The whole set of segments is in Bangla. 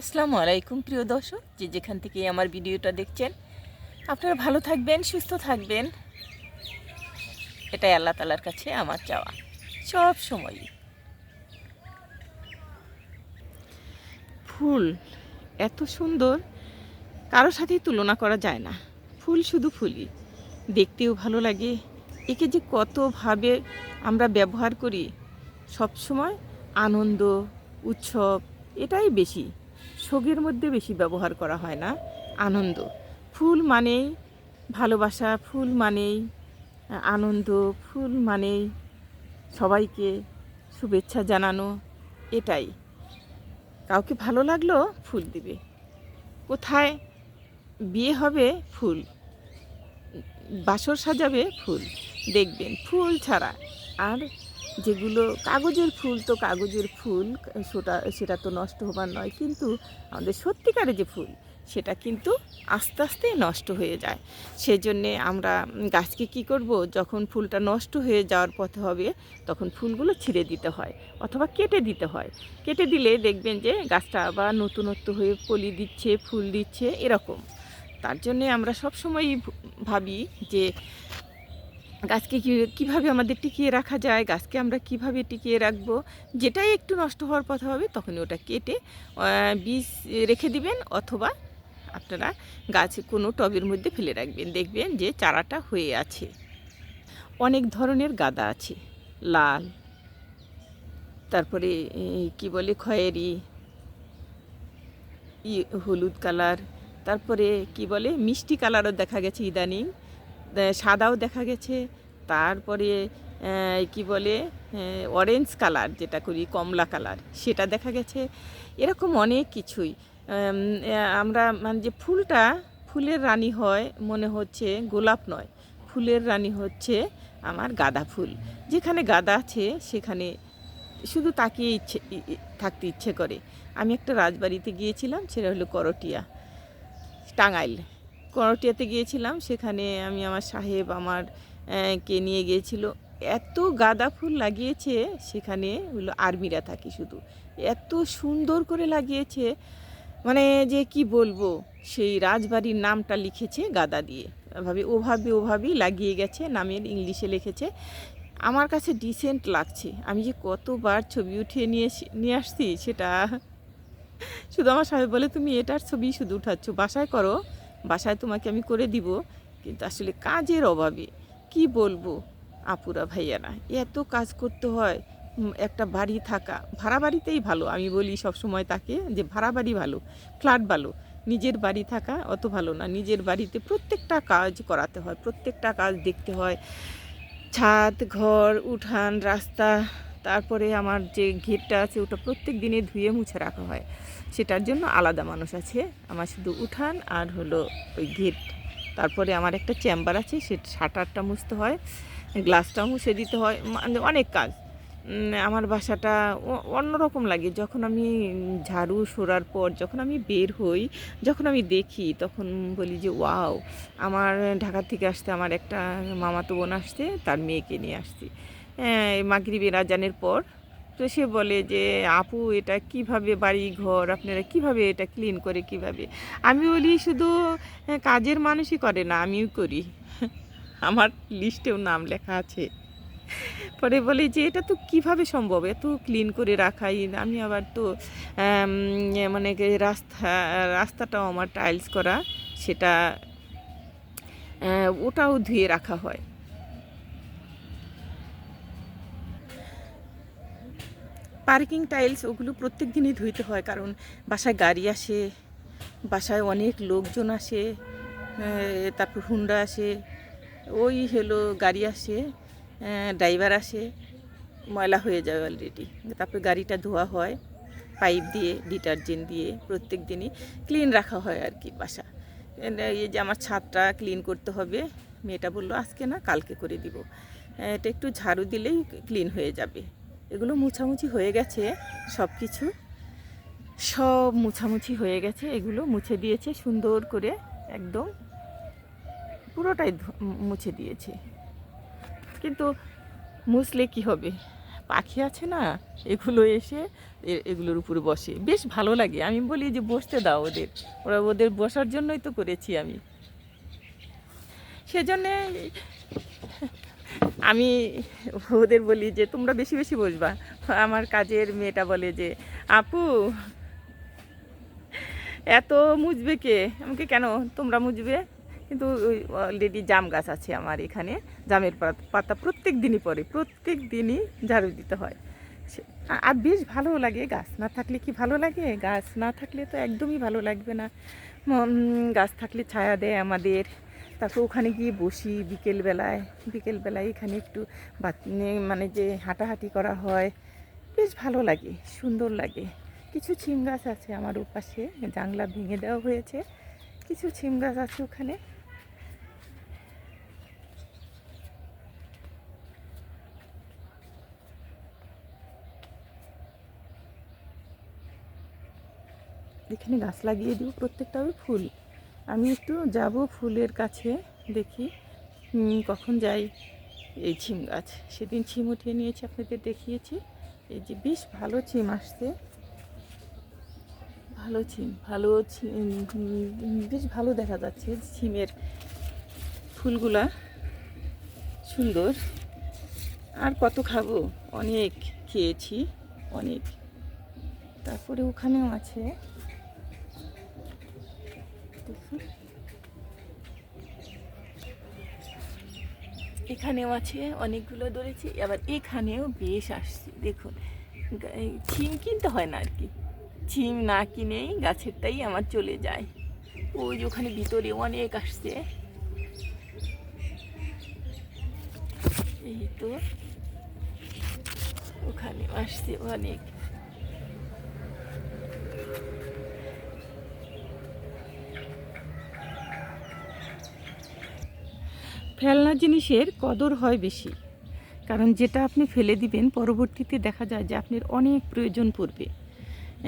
আসসালামু আলাইকুম, প্রিয় দর্শক। যে যেখান থেকে আমার ভিডিওটা দেখছেন, আপনারা ভালো থাকবেন, সুস্থ থাকবেন। এটাই আল্লাহ তালার কাছে আমার চাওয়া। সব সময়ই। ফুল এত সুন্দর কারোর সাথেই তুলনা করা যায় না। ফুল শুধু ফুলই। দেখতেও ভালো লাগে। একে যে কতভাবে আমরা ব্যবহার করি সব সময় আনন্দ, উৎসব, এটাই বেশি। শোকের মধ্যে বেশি ব্যবহার করা হয় না, আনন্দ। ফুল মানেই ভালোবাসা, ফুল মানেই আনন্দ, ফুল মানেই সবাইকে শুভেচ্ছা জানানো, এটাই। কাউকে ভালো লাগল ফুল দিবে। কোথায় বিয়ে হবে ফুল, বাসর সাজাবে ফুল, দেখবেন ফুল ছাড়া আর যেগুলো কাগজের ফুল তো কাগজের ফুল, সেটা সেটা তো নষ্ট হবার নয়, কিন্তু আমাদের সত্যিকারের যে ফুল, সেটা কিন্তু আস্তে আস্তে নষ্ট হয়ে যায়। সেজন্যে আমরা গাছকে কি করব, যখন ফুলটা নষ্ট হয়ে যাওয়ার পথে হবে, তখন ফুলগুলো ছিঁড়ে দিতে হয়, অথবা কেটে দিতে হয়। কেটে দিলে দেখবেন যে গাছটা আবার নতুনত্ব হয়ে কলি দিচ্ছে, ফুল দিচ্ছে, এরকম। তার জন্যে আমরা সবসময়ই ভাবি যে গাছকে কীভাবে আমাদের টিকিয়ে রাখা যায়, গাছকে আমরা কীভাবে টিকিয়ে রাখব, যেটাই একটু নষ্ট হওয়ার কথা হবে তখন ওটা কেটে বীজ রেখে দিবেন অথবা আপনারা গাছ কোনো টবের মধ্যে ফেলে রাখবেন। দেখবেন যে চারাটা হয়ে আছে। অনেক ধরনের গাদা আছে। লাল, তারপরে কি বলে, খয়েরি হলুদ কালার, তারপরে কি বলে, মিষ্টি কালারও দেখা গেছে ইদানিং। সাদাও দেখা গেছে, তারপরে কি বলে অরেঞ্জ কালার যেটা করি, কমলা কালার সেটা দেখা গেছে। এরকম অনেক কিছুই। আমরা মানে যে ফুলটা, ফুলের রানী হয়, মনে হচ্ছে গোলাপ নয়। ফুলের রানী হচ্ছে আমার গাঁদা ফুল। যেখানে গাঁদা আছে, সেখানে শুধু তাকিয়ে ইচ্ছে থাকতে ইচ্ছে করে। আমি একটা রাজবাড়িতে গিয়েছিলাম, সেটা হলো করটিয়া, টাঙ্গাইল। করটিয়াতে গিয়েছিলাম, সেখানে আমি আমার সাহেব আমার কে নিয়ে গিয়েছিল। এত গাঁদা ফুল লাগিয়েছে, সেখানে হলো আর্মিরা থাকে শুধু। এত সুন্দর করে লাগিয়েছে মানে যে কি বলব, সেই রাজবাড়ির নামটা লিখেছে গাদা দিয়ে। ভাবে, ওভাবে ওভাবেই লাগিয়ে গেছে, নামের ইংলিশে লিখেছে। আমার কাছে ডিসেন্ট লাগছে। আমি যে কতবার ছবি উঠিয়ে নিয়ে নিয়ে আসছি সেটা, শুধু আমার সাহেব বলে, তুমি এটার ছবি শুধু উঠাচ্ছ, বাসায় করো। বাসায় তোমাকে আমি করে দিব, কিন্তু আসলে কাজের অভাবে। কি বলব আপুরা ভাইয়ারা, এত কাজ করতে হয় একটা বাড়ি থাকা, ভাড়া বাড়িতেই ভালো। আমি বলি সব সময় তাকে যে ভাড়া বাড়ি ভালো, ফ্ল্যাট ভালো, নিজের বাড়ি থাকা অত ভালো না। নিজের বাড়িতে প্রত্যেকটা কাজ করাতে হয়, প্রত্যেকটা কাজ দেখতে হয়। ছাদ, ঘর, উঠান, রাস্তা তারপরে আমার যে ঘেরটা আছে, ওটা প্রত্যেক দিনে ধুয়ে মুছে রাখা হয়। সেটার জন্য আলাদা মানুষ আছে। আমার শুধু উঠান আর হলো ওই গেট তারপরে আমার একটা চেম্বার আছে, সে শাটারটা মুছতে হয়, গ্লাসটাও মুছে দিতে হয় মানে অনেক কাজ। আমার বাসাটা অন্যরকম লাগে। যখন আমি ঝাড়ু সরার পর যখন আমি বের হই, যখন আমি দেখি, তখন বলি যে, ওয়াও, আমার ঢাকা থেকে আসতে আমার একটা মামাতো বোন আসছে, তার মেয়েকে নিয়ে আসছি। মাগরিবের আজানের পর। তো সে বলে যে আপু এটা কীভাবে বাড়ি ঘর আপনারা কীভাবে এটা ক্লিন করে কীভাবে? আমি বলি শুধু হ্যাঁ, কাজের মানুষই করে না আমিও করি। আমার লিস্টেও নাম লেখা আছে। পরে বলে যে এটা তো কীভাবে সম্ভব? এত ক্লিন করে রাখাই আমি আবার তো মানে রাস্তা রাস্তাটাও আমার টাইলস করা সেটা ওটাও ধুয়ে রাখা হয়। পার্কিং টাইলস ওগুলো প্রত্যেক দিনই ধুইতে হয়, কারণ বাসায় গাড়ি আসে, বাসায় অনেক লোকজন আসে তারপর হুন্ডা আসে, ওই হলো গাড়ি আসে ড্রাইভার আসে, ময়লা হয়ে যায় অলরেডি তারপর গাড়িটা ধোয়া হয়, পাইপ দিয়ে, ডিটারজেন্ট দিয়ে প্রত্যেক দিনই ক্লিন রাখা হয় আর কি বাসা। এই যে আমার ছাদটা ক্লিন করতে হবে, মেয়েটা বলল আজকে না কালকে করে দিব এটা একটু ঝাড়ু দিলেই ক্লিন হয়ে যাবে। এগুলো মুছামুছি হয়ে গেছে সব কিছু সব মুছামুছি হয়ে গেছে, এগুলো মুছে দিয়েছে, সুন্দর করে একদম পুরোটাই মুছে দিয়েছে। কিন্তু মুছলে কি হবে? পাখি আছে না, এগুলো এসে এগুলোর উপরে বসে। বেশ ভালো লাগে, আমি বলি যে বসতে দাও ওদের। ওরা ওদের বসার জন্যই তো করেছি আমি। সেজন্যে আমি ওদের বলি যে, তোমরা বেশি বেশি বসবা। আমার কাজের মেয়েটা বলে যে, আপু, এত মুজবে কে? আমাকে কেন? তোমরা মুজবে কিন্তু অলরেডি জাম গাছ আছে আমার এখানে, জামের পাত- প্রত্যেক দিনই পরে প্রত্যেক দিনই ঝাড়ু দিতে হয়। আর বেশ ভালো লাগে গাছ, না থাকলে কি ভালো লাগে? গাছ না থাকলে তো একদমই ভালো লাগবে না। গাছ থাকলে ছায়া দেয় আমাদের। তারপর ওখানে গিয়ে বসি বিকেলবেলায়। বিকেলবেলায় এখানে একটু মানে যে হাঁটাহাঁটি করা হয়, বেশ ভালো লাগে, সুন্দর লাগে। কিছু ছিম গাছ আছে আমার ওপাশে জাংলা ভেঙে দেওয়া হয়েছে। কিছু ছিম গাছ আছে ওখানে। এখানে গাছ লাগিয়ে দিব প্রত্যেকটা ফুল। আমি একটু যাব ফুলের কাছে, দেখি কখন যাই এই ছিম গাছ। সেদিন ছিম উঠিয়ে নিয়েছি, আপনাদের দেখিয়েছি। এই যে বেশ ভালো ছিম আসছে। ভালো ছিম ভালো বেশ ভালো দেখা যাচ্ছে ছিমের ফুলগুলা সুন্দর। আর কত খাব? অনেক খেয়েছি, অনেক। তারপরে ওখানেও আছে দেখুন এখানেও আছে, অনেকগুলো ধরেছি, আবার এখানেও বেশ আসছে, দেখুন। ছিম কিনতে হয় না আর কি। ছিম না কিনেই গাছেরটাই আমার চলে যায়। ওই যে ওখানে ভিতরে অনেক আসছে। এই তো ওখানে আসছে অনেক। ফেলনা জিনিসের কদর হয় বেশি। কারণ যেটা আপনি ফেলে দিবেন, পরবর্তীতে দেখা যায় যে আপনার অনেক প্রয়োজন পড়বে।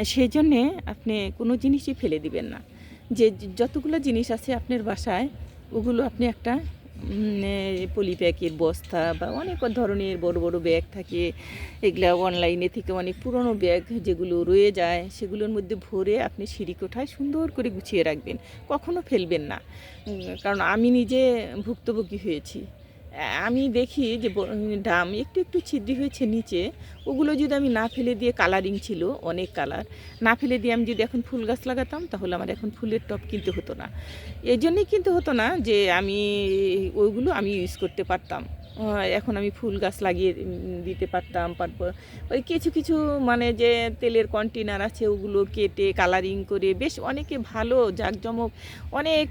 সেই জন্যে আপনি কোনো জিনিসই ফেলে দিবেন না। যে, যতগুলো জিনিস আছে আপনার বাসায়, ওগুলো আপনি একটা পলি প্যাকের বস্তা বা অনেক ধরনের বড় বড় ব্যাগ থাকে। এগুলা অনলাইনে থেকে অনেক পুরনো ব্যাগ যেগুলো রয়ে যায়, সেগুলোর মধ্যে ভরে আপনি সিঁড়ি কোঠায় সুন্দর করে গুছিয়ে রাখবেন। কখনো ফেলবেন না। কারণ আমি নিজে ভুক্তভোগী হয়েছি। আমি দেখি যে ডাম একটু একটু ছিদ্রি হয়েছে নিচে। ওগুলো যদি আমি না ফেলে দিয়ে কালারিং ছিল, অনেক কালার না ফেলে দিয়ে আমি যদি এখন ফুল গাছ লাগাতাম, তাহলে আমার এখন ফুলের টব কিনতে হতো না। এই জন্যই কিনতে হতো না যে আমি ওইগুলো আমি ইউজ করতে পারতাম। এখন আমি ফুল গাছ লাগিয়ে দিতে পারতাম তারপর ওই কিছু কিছু মানে যে তেলের কন্টেনার আছে, ওগুলো কেটে কালারিং করে, বেশ অনেকে ভালো জাঁকজমক, অনেক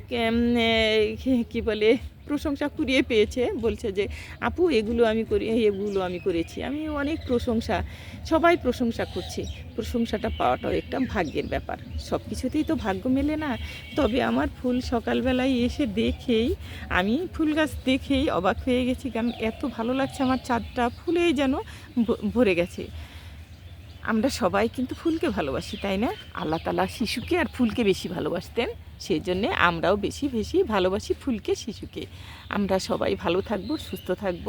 কি বলে প্রশংসা কুড়িয়ে পেয়েছে, বলছে যে, আপু, এগুলো আমি করি এগুলো আমি করেছি। আমি অনেক প্রশংসা, সবাই প্রশংসা করছে। প্রশংসাটা পাওয়াটাও একটা ভাগ্যের ব্যাপার। সব কিছুতেই তো ভাগ্য মেলে না। তবে আমার ফুল সকালবেলায় এসে দেখেই, আমি ফুল গাছ দেখেই অবাক হয়ে গেছি। কারণ এত ভালো লাগছে আমার চাঁদটা, ফুলেই যেন ভরে গেছে। আমরা সবাই কিন্তু ফুলকে ভালোবাসি, তাই না? আল্লাহ তালা শিশুকে আর ফুলকে বেশি ভালোবাসতেন সেই জন্যে আমরাও বেশি বেশি ভালোবাসি ফুলকে, শিশুকে। আমরা সবাই ভালো থাকব, সুস্থ থাকব,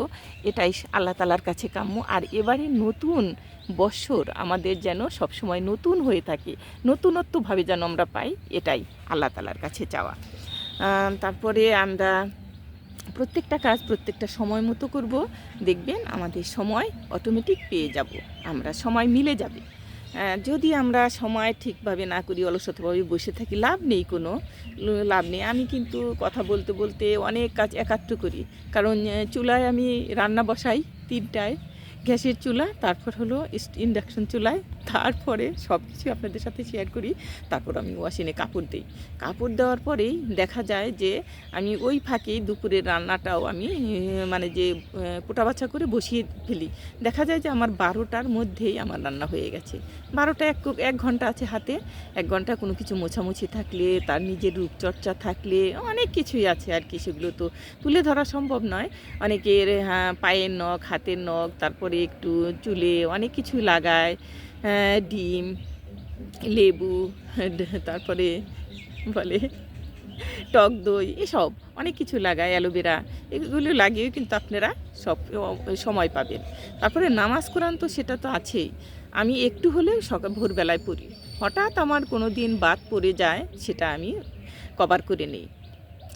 এটাই আল্লাহ তালার কাছে কাম্য। আর এবারে নতুন বৎসর আমাদের যেন সবসময় নতুন হয়ে থাকে, নতুনত্বভাবে যেন আমরা পাই, এটাই আল্লাহ তালার কাছে চাওয়া। তারপরে আমরা প্রত্যেকটা কাজ প্রত্যেকটা সময় মতো করব। দেখবেন আমাদের সময় অটোমেটিক পেয়ে যাব। আমরা সময় মিলে যাবে। যদি আমরা সময় ঠিকভাবে না করি, অলসতভাবে বসে থাকি, লাভ নেই কোনো লাভ নেই। আমি কিন্তু কথা বলতে বলতে অনেক কাজ একাত্র করি। কারণ চুলায় আমি রান্না বসাই তিনটায়। গ্যাসের চুলা তারপর হলো ইন্ডাকশন চুলায় তারপরে সব কিছু আপনাদের সাথে শেয়ার করি। তারপর আমি ওয়াশিনে কাপড় দিই। কাপড় দেওয়ার পরেই দেখা যায় যে আমি ওই ফাঁকেই দুপুরের রান্নাটাও আমি মানে যে পোটা বাছা করে বসিয়ে ফেলি। দেখা যায় যে আমার বারোটার মধ্যেই আমার রান্না হয়ে গেছে। বারোটা এক এক ঘণ্টা আছে হাতে। এক ঘণ্টা কোনো কিছু মোছামুছি থাকলে তার নিজের রূপচর্চা থাকলে অনেক কিছুই আছে আর কি সেগুলো তো তুলে ধরা সম্ভব নয়। অনেকের হ্যাঁ, পায়ের নখ হাতের নখ তারপরে একটু চুলে অনেক কিছু লাগায় ডিম, লেবু, তারপরে বলে টক দই, এসব অনেক কিছু লাগায় অ্যালোভেরা। এগুলো লাগিয়েও কিন্তু আপনারা সব, সময় পাবেন। তারপরে নামাজ কোরআন তো সেটা তো আছেই। আমি একটু হলেও সকাল ভোরবেলায় পড়ি। হঠাৎ আমার কোনো দিন বাদ পড়ে যায়, সেটা আমি কভার করে নিই।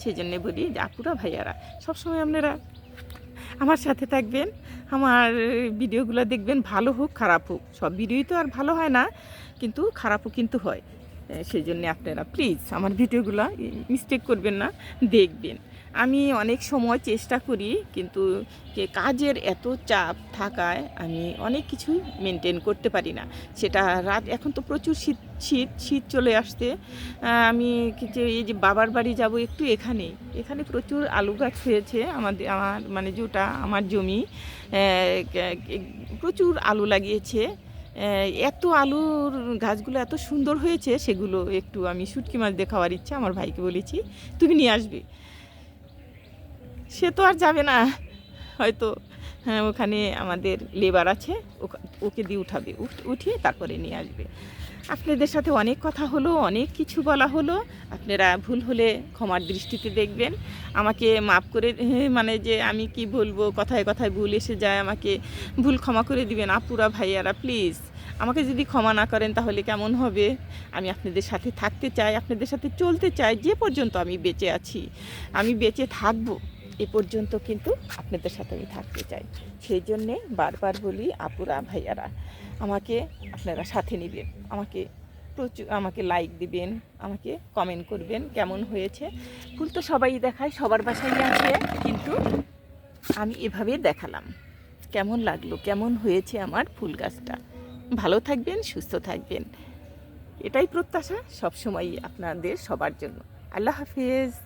সেই জন্যে বলি যে, আপুরা, ভাইয়ারা, সবসময় আপনারা আমার সাথে থাকবেন, আমার ভিডিওগুলো দেখবেন, ভালো হোক, খারাপ হোক, সব ভিডিওই তো আর ভালো হয় না, কিন্তু খারাপও কিন্তু হয়। সেই জন্যে আপনারা প্লিজ আমার ভিডিওগুলো মিস্টেক করবেন না, দেখবেন। আমি অনেক সময় চেষ্টা করি, কিন্তু যে কাজের এত চাপ থাকায় আমি অনেক কিছুই মেনটেন করতে পারি না। সেটা রাত, এখন তো প্রচুর শীত শীত শীত চলে আসতে আমি যে এই যে বাবার বাড়ি যাব একটু এখানে এখানে প্রচুর আলু গাছ হয়েছে আমাদের, আমার মানে যেটা আমার জমি। প্রচুর আলু লাগিয়েছে। এত আলুর গাছগুলো এত সুন্দর হয়েছে, সেগুলো একটু আমি শুটকি মাছ দিয়ে খাওয়ার ইচ্ছা আমার ভাইকে বলেছি, তুমি নিয়ে আসবে। সে তো আর যাবে না। হয়তো হ্যাঁ, ওখানে আমাদের লেবার আছে ওকে দিয়ে উঠাবে। উঠ- উঠিয়ে তারপরে নিয়ে আসবে। আপনাদের সাথে অনেক কথা হলো অনেক কিছু বলা হলো। আপনারা ভুল হলে ক্ষমার দৃষ্টিতে দেখবেন। আমাকে মাফ করে মানে যে আমি কি বলব কথায় কথায় ভুল এসে যায় আমাকে ভুল ক্ষমা করে দিবেন। আপুরা ভাইয়ারা প্লিজ আমাকে যদি ক্ষমা না করেন তাহলে কেমন হবে? আমি আপনাদের সাথে থাকতে চাই আপনাদের সাথে চলতে চাই যে পর্যন্ত আমি বেঁচে আছি। আমি বেঁচে থাকব। এ পর্যন্ত কিন্তু আপনাদের সাথে আমি থাকতে চাই। সেই জন্যে বারবার বলি, আপুরা, ভাইয়ারা, আমাকে আপনারা সাথে নেবেন, আমাকে প্রচুর, আমাকে লাইক দিবেন, আমাকে কমেন্ট করবেন কেমন হয়েছে। ফুল তো সবাই দেখায়, সবার বাসায় আছে, কিন্তু আমি এভাবে দেখালাম। কেমন লাগল, কেমন হয়েছে আমার ফুল গাছটা? ভালো থাকবেন, সুস্থ থাকবেন। এটাই প্রত্যাশা সবসময়ই আপনাদের সবার জন্য। আল্লাহ হাফিজ।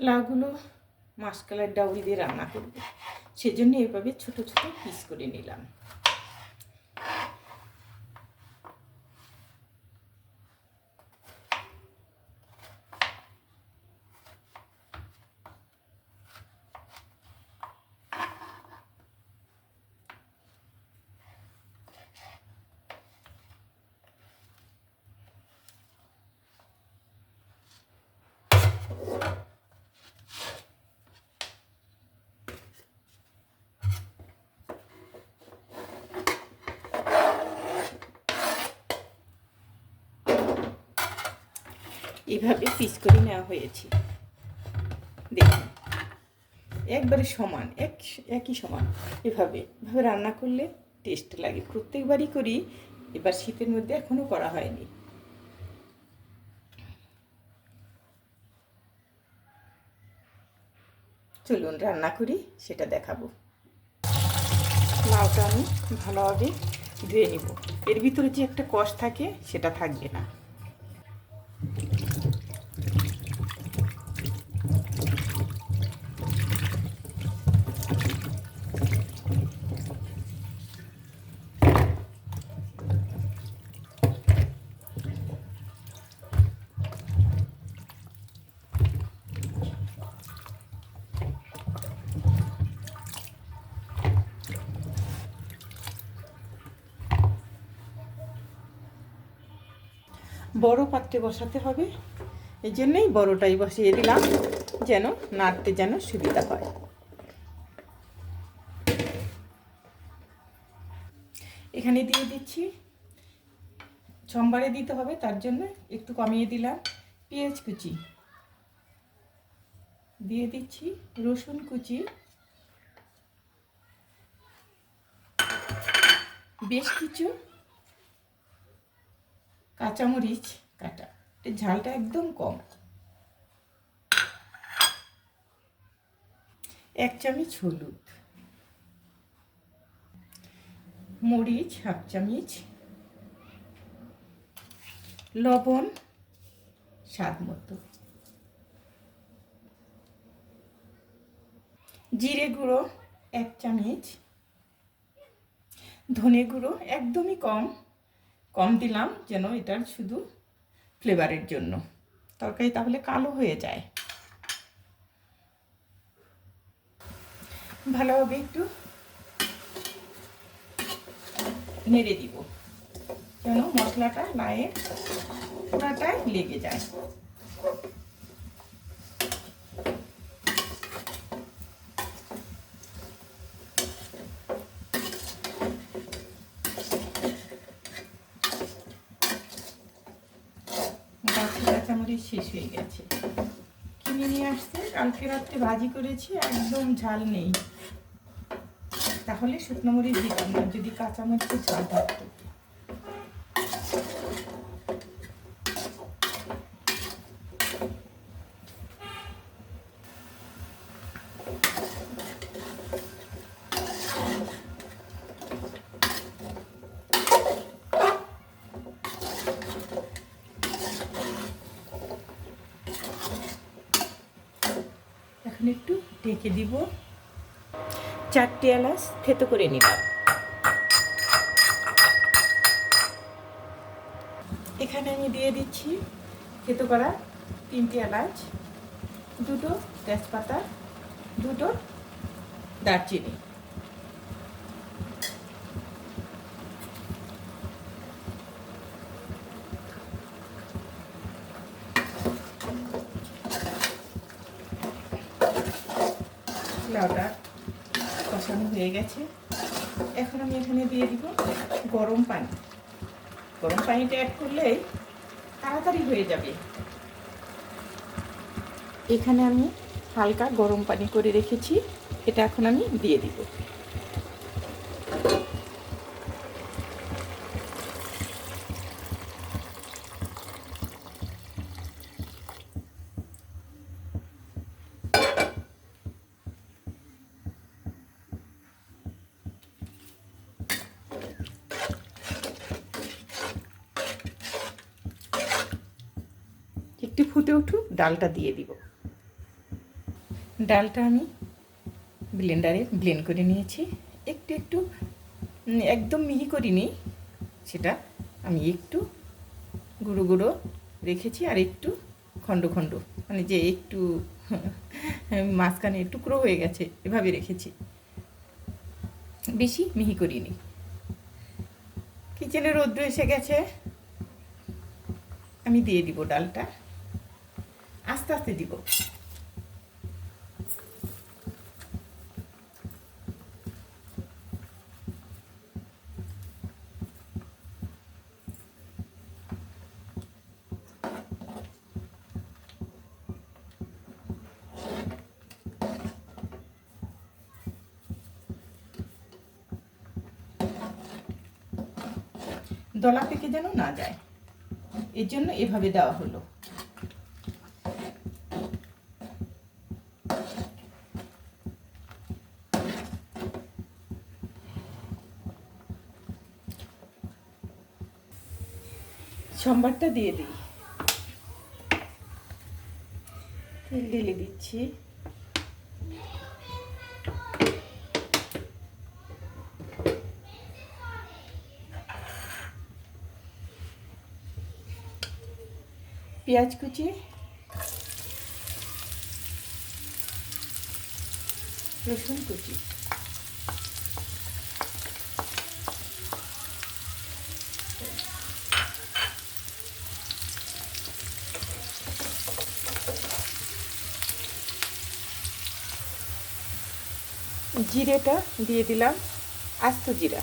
লাউগুলো মাসকালার ডাউল দিয়ে রান্না করব। সেজন্য এভাবে ছোট ছোট পিস করে নিলাম। এভাবে পিস করে নেওয়া হয়েছে। দেখুন, একবারে সমান, এক, একই সমান। এভাবে এভাবে রান্না করলে টেস্ট লাগে। প্রত্যেকবারই করি, এবার শীতের মধ্যে এখনও করা হয়নি। চলুন, রান্না করি, সেটা দেখাবো। লাউটা আমি ভালোভাবে ধুয়ে নিব। এর ভিতরে যে একটা কষ থাকে, সেটা থাকবে না। বড় পাত্রে বসাতে হবে। এই জন্যই বড়টাই বসিয়ে দিলাম, যেন নাড়তে যেন সুবিধা হয়। এখানে দিয়ে দিচ্ছি। সোমবারে দিতে হবে, তার জন্য একটু কমিয়ে দিলাম পেঁয়াজ কুচি। দিয়ে দিচ্ছি রসুন কুচি। বেশ কিছু কাঁচামরিচ কাটা। ঝালটা একদম কম। এক চামচ হলুদ। মরিচ হাফ চামচ। লবণ স্বাদ মতো। জিরে গুঁড়ো এক চামচ। ধনে গুঁড়ো একদমই কম। কম দিলাম যেন এটার শুধু ফ্লেভারের জন্য। তরকারি তাহলে কালো হয়ে যায়। ভালোভাবে একটু নেড়ে দিব, যেন মশলাটা লায়ে পুরাটাই লেগে যায় গাছে কাঁচামরিচ শেষ হয়ে গেছে। কিনে নিয়ে আসতে, কালকে রাত্রে ভাজি করেছি, একদম ঝাল নেই। তাহলে শুকনো মরিচ দিতাম না, যদি কাঁচামরিচের ঝাল থাকতো। এখন একটু ঢেকে দিব। চারটে এলাচ থেতো করে নিলাম এখানে আমি দিয়ে দিচ্ছি থেতো করা তিনটে এলাচ, দুটো তেজপাতা, দুটো দারচিনি লাউটা কষানো হয়ে গেছে এখন আমি এখানে দিয়ে দিব গরম পানি। গরম পানিটা অ্যাড করলেই তাড়াতাড়ি হয়ে যাবে। এখানে আমি হালকা গরম পানি করে রেখেছি। এটা এখন আমি দিয়ে দিব। ডালটা দিয়ে দিব। ডালটা আমি ব্লেন্ডারে ব্লেন্ড করে নিয়েছি। একটু একটু একদম মিহি করিনি সেটা। আমি একটু গুঁড়ো গুঁড়ো রেখেছি আর একটু খণ্ড খণ্ড। মানে যে একটু মাঝখানে টুকরো হয়ে গেছে, এভাবে রেখেছি। বেশি মিহি করিনি। কিচেনে রৌদ্র এসে গেছে। আমি দিয়ে দিব ডালটা। আস্তে আস্তে দিব। দলা পেকে যেন না যায়। এর জন্য এভাবে দেওয়া হলো। সম্বারটা দিয়ে দিই। তেল ঢেলে দিচ্ছি। পেঁয়াজ কুচি। রসুন কুচি। জিরেটা দিয়ে দিলাম আস্ত জিরা।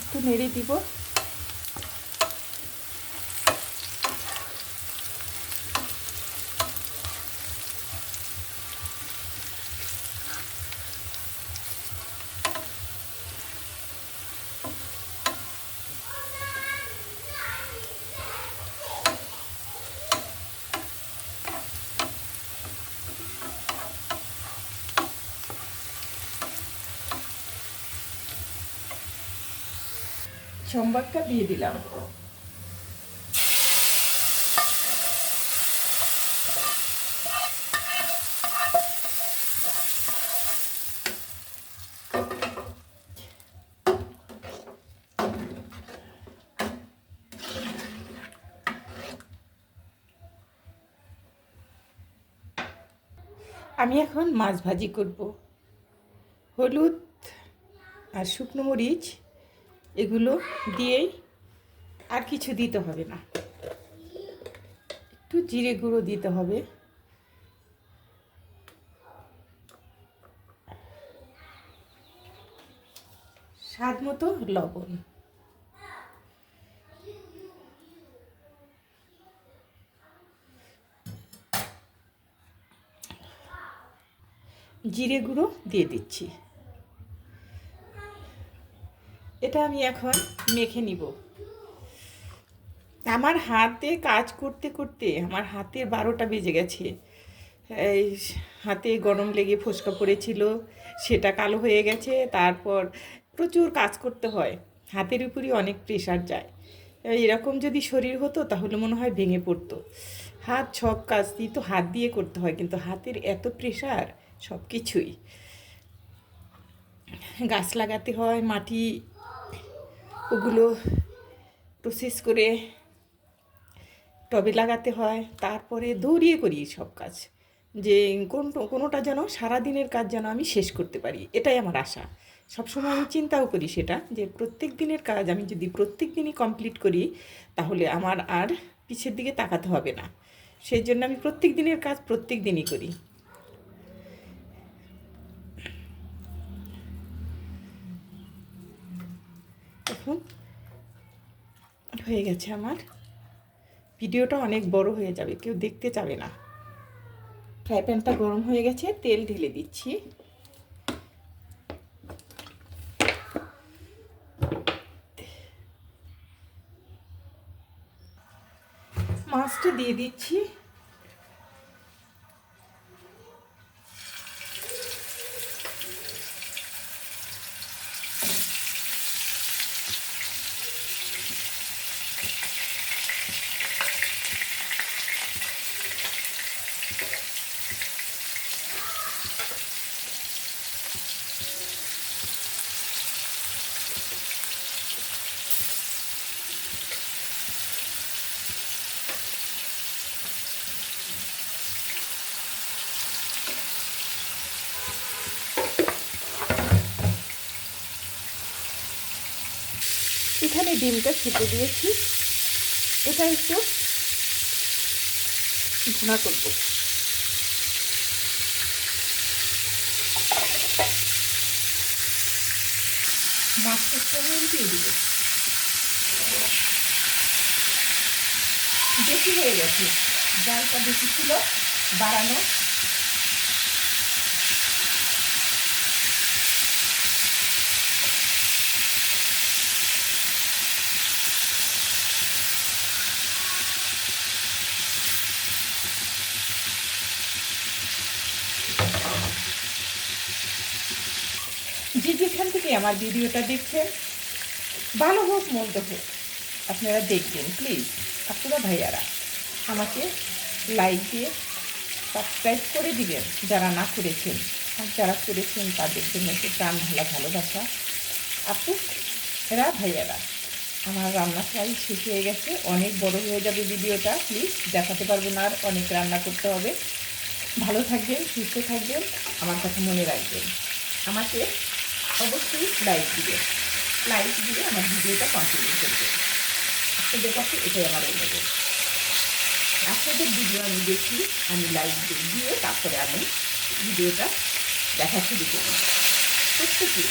একটু নেড়ে দিব। সম্বাদটা দিয়ে দিলাম। আমি এখন মাছ ভাজি করব। হলুদ আর শুকনো মরিচ এগুলো দিয়েই আর কিছু দিতে হবে না। একটু জিরে গুঁড়ো দিতে হবে। স্বাদ মতো লবণ। জিরে গুঁড়ো দিয়ে দিচ্ছি। এটা আমি এখন মেখে নিব। আমার হাতে কাজ করতে করতে, আমার হাতে বারোটা বেজে গেছে। এই হাতে গরম লেগে ফোসকা পড়েছিল, সেটা কালো হয়ে গেছে, তারপর প্রচুর কাজ করতে হয়। হাতের উপরই অনেক প্রেশার যায়। এরকম যদি শরীর হতো, তাহলে মনে হয় ভেঙে পড়তো। হাত সব কাজই তো হাত দিয়ে করতে হয়, কিন্তু হাতের এত প্রেশার সব কিছুই গাছ লাগাতে হয়, মাটি ওগুলো প্রসেস করে টবে লাগাতে হয়, তারপরে দৌড়িয়ে করি সব কাজ। যে কোন কোনোটা যেন সারাদিনের কাজ যেন আমি শেষ করতে পারি, এটাই আমার আশা। সবসময় আমি চিন্তাও করি সেটা, যে প্রত্যেক দিনের কাজ আমি যদি প্রত্যেক দিনই কমপ্লিট করি, তাহলে আমার আর পিছের দিকে তাকাতে হবে না। সেই জন্য আমি প্রত্যেক দিনের কাজ প্রত্যেক দিনই করি। দেখুন। হয়ে গেছে আমার। ভিডিওটা অনেক বড় হয়ে যাবে, কেউ দেখতে চাবে না। ফ্রাই প্যানটা গরম হয়ে গেছে, তেল ঢেলে দিচ্ছি। মাছটা দিয়ে দিচ্ছি। এখানে ডিমটা ছেটে দিয়েছি। এটা একটু ঘোনা করব। বেশি হয়ে গেছে। ডালটা বেশি ছিল, বাড়ানো যে যেখান থেকে আমার ভিডিওটা দেখছেন। ভালো হোক, মন্দ হোক, আপনারা দেখবেন প্লিজ আপনারা ভাইয়ারা, আমাকে লাইক দিয়ে সাবস্ক্রাইব করে দিবেন যারা না করেছেন। আর যারা করেছেন, তাদের জন্য একটু প্রাণ ঢালা ভালোবাসা। আপু, এরা ভাইয়ারা, আমার রান্না প্রায় শেষ হয়ে গেছে। অনেক বড় হয়ে যাবে ভিডিওটা প্লিজ দেখাতে পারব না আর অনেক রান্না করতে হবে। ভালো থাকবেন, সুস্থ থাকবেন, আমার কথা মনে রাখবেন। আমাকে অবশ্যই লাইক দিবে লাইক দিয়ে আমার ভিডিওটা কন্টিনিউ করবে। আপনাদের কাছে এটাই আমার অনুরোধ। আপনাদের ভিডিও আমি দেখি, আমি লাইক দিয়ে তারপরে আমি ভিডিওটা দেখা শুরু করি। প্রত্যেকে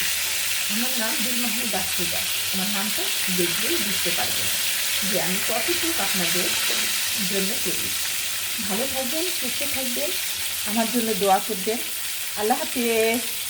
আমার নাম দুল মাহমুদ দাসুজা আমার নামটা দেখলেই বুঝতে পারবেন যে আমি কতটুকু আপনাদের জন্য করি। ভালো থাকবেন, সুস্থ থাকবেন, আমার জন্য দোয়া করবেন। আল্লাহ হাফিজ।